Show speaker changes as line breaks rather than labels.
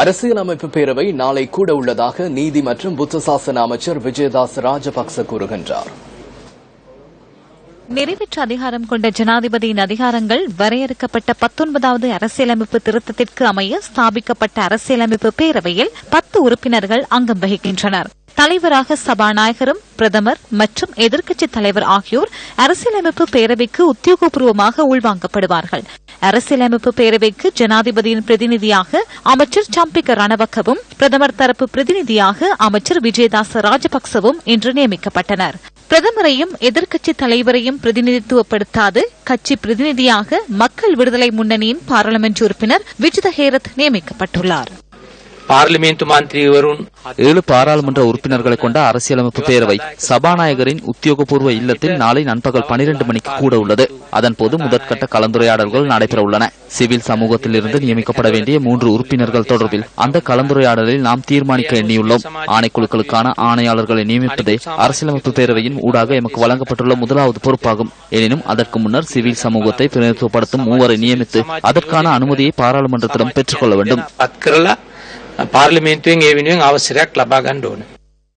அரசியல் அமைப்பு பேரவை நாளை கூட உள்ளதாக நீதி மற்றும் புத்த சாசன அமைச்சர் விஜயதாஸ் ராஜபக்ச கூறுகின்றார்.
நிறைவேற்ற அதிகாரம் கொண்ட ஜனாதிபதியின் அதிகாரங்கள் வரையறுக்கப்பட்ட பத்தொன்பதாவது அரசியலமைப்பு திருத்தத்திற்கு அமைய ஸ்தாபிக்கப்பட்ட அரசியலமைப்பு பேரவையில் பத்து உறுப்பினர்கள் அங்கம் வகிக்கின்றனர். தலைவராக சபாநாயகரும் பிரதமர் மற்றும் எதிர்க்கட்சித் தலைவர் ஆகியோர் அரசியலமைப்பு பேரவைக்கு உத்தியோகபூர்வமாக உள்வாங்கப்படுவார்கள். அரசியலமைப்பு பேரவைக்கு ஜனாதிபதியின் பிரதிநிதியாக அமைச்சர் சாம்பிக்க ரணவக்கவும் பிரதமர் தரப்பு பிரதிநிதியாக அமைச்சர் விஜயதாச ராஜபக்சவும் இன்று நியமிக்கப்பட்டனர். பிரதமரையும் எதிர்க்கட்சித் தலைவரையும் பிரதிநிதித்துவப்படுத்தாது கட்சி பிரதிநிதியாக மக்கள் விடுதலை முன்னணியின் பாராளுமன்ற உறுப்பினர் விஜித ஹேரத் நியமிக்கப்பட்டுள்ளார்.
ஏழு பாராளுமன்ற உறுப்பினர்களை கொண்ட அரசியலமைப்பு தேர்வை சபாநாயகரின் உத்தியோகபூர்வ இல்லத்தில் நாளை நண்பகல் பனிரெண்டு மணிக்கு கூட உள்ளது. அதன்போது முதற்கட்ட கலந்துரையாடல்கள் நடைபெற உள்ளன சிவில் சமூகத்திலிருந்து நியமிக்கப்பட வேண்டிய மூன்று உறுப்பினர்கள் தொடர்பில் அந்த கலந்துரையாடலில் நாம் தீர்மானிக்க எண்ணியுள்ளோம். ஆணைக்குழுக்களுக்கான ஆணையாளர்களை நியமிப்பதே அரசியலமைப்பு பேரவையின் ஊடாக எமக்கு வழங்கப்பட்டுள்ள முதலாவது பொறுப்பாகும். எனினும் அதற்கு முன்னர் சிவில் சமூகத்தை பிரதிநிதித்துவப்படுத்தும் மூவரை நியமித்து அதற்கான அனுமதியை பாராளுமன்றத்திடம் பெற்றுக்கொள்ள வேண்டும்.
පාර්ලිමේන්තුවෙන් ඒ වෙනුවෙන් අවසරයක් ලබා ගන්න ඕන.